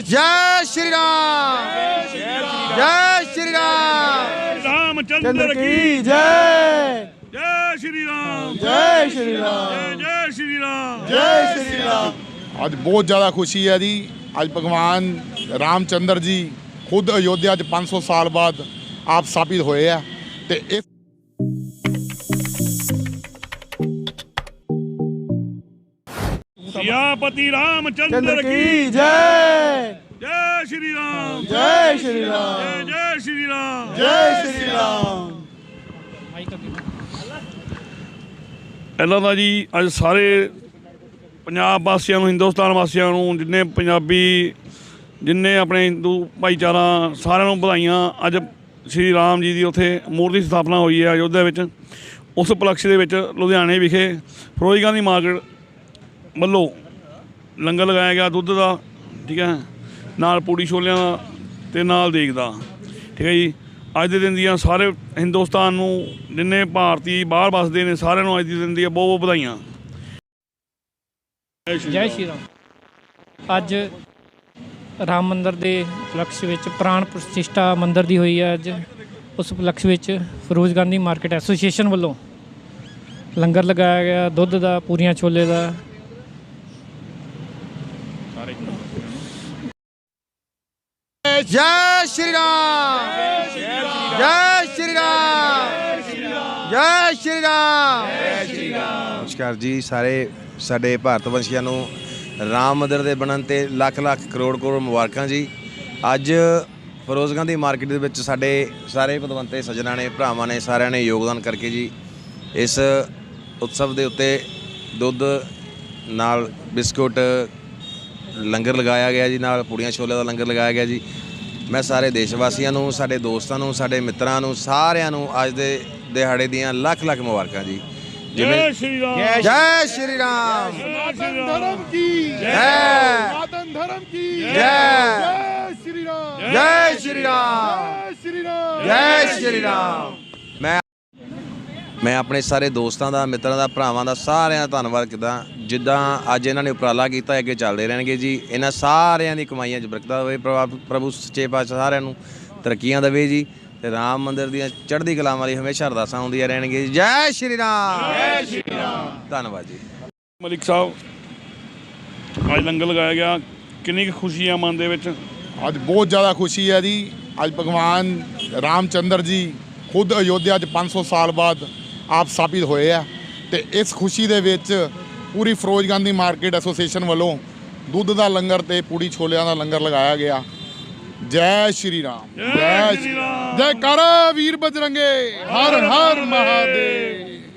ਜੈ ਸ਼੍ਰੀ ਰਾਮ। ਜੈ ਸ਼੍ਰੀ ਰਾਮ। ਰਾਮਚੰਦਰ ਕੀ ਜੈ। ਜੈ ਸ਼੍ਰੀ ਰਾਮ। ਜੈ ਸ਼੍ਰੀ ਰਾਮ। ਜੈ ਸ਼੍ਰੀ ਰਾਮ। ਜੈ ਸ਼੍ਰੀ ਰਾਮ। ਅੱਜ ਬਹੁਤ ਜ਼ਿਆਦਾ ਖੁਸ਼ੀ ਹੈ ਜੀ। ਅੱਜ ਭਗਵਾਨ ਰਾਮਚੰਦਰ ਜੀ ਖੁਦ ਅਯੋਧਿਆ 'ਚ 500 ਸਾਲ ਬਾਅਦ ਆਪ ਸਥਾਪਿਤ ਹੋਏ ਆ ਤੇ ਇਸ ਸਿਆਪਤੀ ਰਾਮਚੰਦਰ ਕੀ ਜੈ? ਜੈ ਸ਼੍ਰੀ ਰਾਮ। ਜੈ ਸ਼੍ਰੀ ਰਾਮ। ਜੈ ਸ਼੍ਰੀ ਰਾਮ। ਜੈ ਸ਼੍ਰੀ ਰਾਮ। ਪਹਿਲਾਂ ਤਾਂ ਜੀ ਅੱਜ ਸਾਰੇ ਪੰਜਾਬ ਵਾਸੀਆਂ ਨੂੰ ਹਿੰਦੁਸਤਾਨ ਵਾਸੀਆਂ ਨੂੰ ਜਿੰਨੇ ਪੰਜਾਬੀ ਜਿੰਨੇ ਆਪਣੇ ਹਿੰਦੂ ਭਾਈਚਾਰਾ ਸਾਰਿਆਂ ਨੂੰ ਵਧਾਈਆਂ। ਅੱਜ ਸ਼੍ਰੀ ਰਾਮ ਜੀ ਦੀ ਉੱਥੇ ਮੂਰਤੀ ਸਥਾਪਨਾ ਹੋਈ ਹੈ ਅਯੋਧਿਆ ਵਿੱਚ। ਉਸ ਉਪਲਕਸ਼ ਦੇ ਵਿੱਚ ਲੁਧਿਆਣੇ ਵਿਖੇ ਫਿਰੋਜ਼ ਗਾਂਧੀ ਮਾਰਕੀਟ ਵੱਲੋਂ ਲੰਗਰ ਲਗਾਇਆ ਗਿਆ ਦੁੱਧ ਦਾ, ਠੀਕ ਹੈ, ਨਾਲ ਪੂੜੀ ਛੋਲਿਆਂ ਦਾ ਤੇ ਨਾਲ ਦੇਖਦਾ ਠੀਕ ਹੈ ਜੀ। ਅੱਜ ਦੇ ਦਿਨ ਦੀਆਂ ਸਾਰੇ ਹਿੰਦੁਸਤਾਨ ਨੂੰ ਜਿੰਨੇ ਭਾਰਤੀ ਬਾਹਰ ਵੱਸਦੇ ਨੇ, ਸਾਰਿਆਂ ਨੂੰ ਅੱਜ ਦੇ ਦਿਨ ਦੀਆਂ ਬਹੁਤ ਬਹੁਤ ਵਧਾਈਆਂ। ਜੈ ਸ਼੍ਰੀ ਰਾਮ। ਅੱਜ ਰਾਮ ਮੰਦਰ ਦੇ ਉਪਲਕਸ਼ ਵਿੱਚ ਪ੍ਰਾਣ ਪ੍ਰਤਿਸ਼ਠਾ ਮੰਦਰ ਦੀ ਹੋਈ ਹੈ। ਅੱਜ ਉਸ ਉਪਲਕਸ਼ ਵਿੱਚ ਫਿਰੋਜ਼ ਗਾਂਧੀ ਮਾਰਕੀਟ ਐਸੋਸੀਏਸ਼ਨ ਵੱਲੋਂ ਲੰਗਰ ਲਗਾਇਆ ਗਿਆ। ਦੁੱਧ ਦਾ, ਪੂਰੀਆਂ ਛੋਲੇ ਦਾ ਜੈ ਸ਼੍ਰੀ ਰਾਮ। ਜੈ ਸ਼੍ਰੀ ਰਾਮ। ਜੈ ਸ਼੍ਰੀ ਰਾਮ। ਨਮਸਕਾਰ ਜੀ, ਸਾਰੇ ਸਾਡੇ ਭਾਰਤ ਵੰਸ਼ੀਆਂ ਨੂੰ ਰਾਮ ਮੰਦਰ ਦੇ ਬਣਨ ਤੇ ਲੱਖ ਲੱਖ ਕਰੋੜ ਕਰੋੜ ਮੁਬਾਰਕਾਂ ਜੀ। ਅੱਜ ਫਿਰੋਜ਼ ਗਾਂਧੀ ਮਾਰਕੀਟ ਦੇ ਵਿੱਚ ਸਾਡੇ ਸਾਰੇ ਪਦਵੰਤੇ ਸੱਜਣਾ ਨੇ, ਭਰਾਵਾਂ ਨੇ ਸਾਰਿਆਂ ਨੇ ਯੋਗਦਾਨ ਕਰਕੇ ਜੀ, ਇਸ ਉਤਸਵ ਦੇ ਉੱਤੇ ਦੁੱਧ, ਨਾਲ ਬਿਸਕੁਟ ਲੰਗਰ ਲਗਾਇਆ ਗਿਆ ਜੀ ਨਾਲ ਪੂੜੀਆਂ ਛੋਲੇ ਦਾ ਲੰਗਰ ਲਗਾਇਆ ਗਿਆ ਜੀ। ਮੈਂ ਸਾਰੇ ਦੇਸ਼ ਵਾਸੀਆਂ ਨੂੰ ਸਾਡੇ ਦੋਸਤਾਂ ਨੂੰ ਸਾਡੇ ਮਿੱਤਰਾਂ ਨੂੰ ਸਾਰਿਆਂ ਨੂੰ ਅੱਜ ਦੇ ਦਿਹਾੜੇ ਦੀਆਂ ਲੱਖ ਲੱਖ ਮੁਬਾਰਕਾਂ ਜੀ। ਜੈ ਸ਼੍ਰੀ ਰਾਮ। ਜੈ ਸ਼੍ਰੀ ਰਾਮ। ਧਰਮ ਕੀ? ਜੈ। ਸਨਾਤਨ ਧਰਮ ਕੀ? ਜੈ। ਸ਼੍ਰੀ ਰਾਮ। ਜੈ ਸ਼੍ਰੀ ਰਾਮ। ਸ਼੍ਰੀ ਰਾਮ। ਜੈ ਸ਼੍ਰੀ ਰਾਮ। ਮੈਂ ਆਪਣੇ ਸਾਰੇ ਦੋਸਤਾਂ ਦਾ ਮਿੱਤਰਾਂ ਦਾ ਭਰਾਵਾਂ ਦਾ ਸਾਰਿਆਂ ਦਾ ਧੰਨਵਾਦ ਕਰਦਾ ਜਿੱਦਾਂ ਅੱਜ ਇਹਨਾਂ ਨੇ ਉਪਰਾਲਾ ਕੀਤਾ ਅੱਗੇ ਚੱਲਦੇ ਰਹਿਣਗੇ ਜੀ। ਇਹਨਾਂ ਸਾਰਿਆਂ ਦੀ ਕਮਾਈਆਂ 'ਚ ਬਰਕਤਾਂ ਹੋਵੇ ਪ੍ਰਭਾ- ਸੱਚੇ ਪਾਤਸ਼ਾਹ ਸਾਰਿਆਂ ਨੂੰ ਤਰੱਕੀਆਂ ਦੇਵੇ ਜੀ। ਤੇ ਰਾਮ ਮੰਦਿਰ ਦੀਆਂ ਚੜ੍ਹਦੀ ਕਲਾਵਾਂ ਲਈ ਹਮੇਸ਼ਾ ਅਰਦਾਸਾਂ ਹੁੰਦੀਆਂ ਰਹਿਣਗੀਆਂ ਜੀ। ਜੈ ਸ਼੍ਰੀ ਰਾਮ! ਧੰਨਵਾਦ ਜੀ। ਮਲਿਕ ਸਾਹਿਬ ਅੱਜ ਲੰਗਰ ਲਗਾਇਆ ਗਿਆ। ਕਿੰਨੀ ਕੁ ਖੁਸ਼ੀ ਆ ਮਨ ਦੇ ਵਿੱਚ? ਅੱਜ ਬਹੁਤ ਜ਼ਿਆਦਾ ਖੁਸ਼ੀ ਹੈ ਜੀ। ਅੱਜ ਭਗਵਾਨ ਰਾਮਚੰਦਰ ਜੀ ਖੁਦ ਅਯੋਧਿਆ 'ਚ 500 ਸਾਲ ਬਾਅਦ ਆਪ ਸਥਾਪਿਤ ਹੋਏ ਆ ਤੇ ਇਸ ਖੁਸ਼ੀ ਦੇ ਵਿੱਚ ਪੂਰੀ ਫਿਰੋਜ਼ ਗਾਂਧੀ ਮਾਰਕੀਟ ਐਸੋਸੀਏਸ਼ਨ ਵੱਲੋਂ ਦੁੱਧ ਦਾ ਲੰਗਰ ਤੇ ਪੂੜੀ ਛੋਲਿਆਂ ਦਾ ਲੰਗਰ ਲਗਾਇਆ ਗਿਆ। ਜੈ ਸ਼੍ਰੀ ਰਾਮ। ਜੈ ਸ਼੍ਰੀ ਰਾਮ। ਜੈ ਕਾਰਾ ਵੀਰ ਬਜਰੰਗੇ। ਹਰ ਹਰ ਮਹਾਦੇਵ।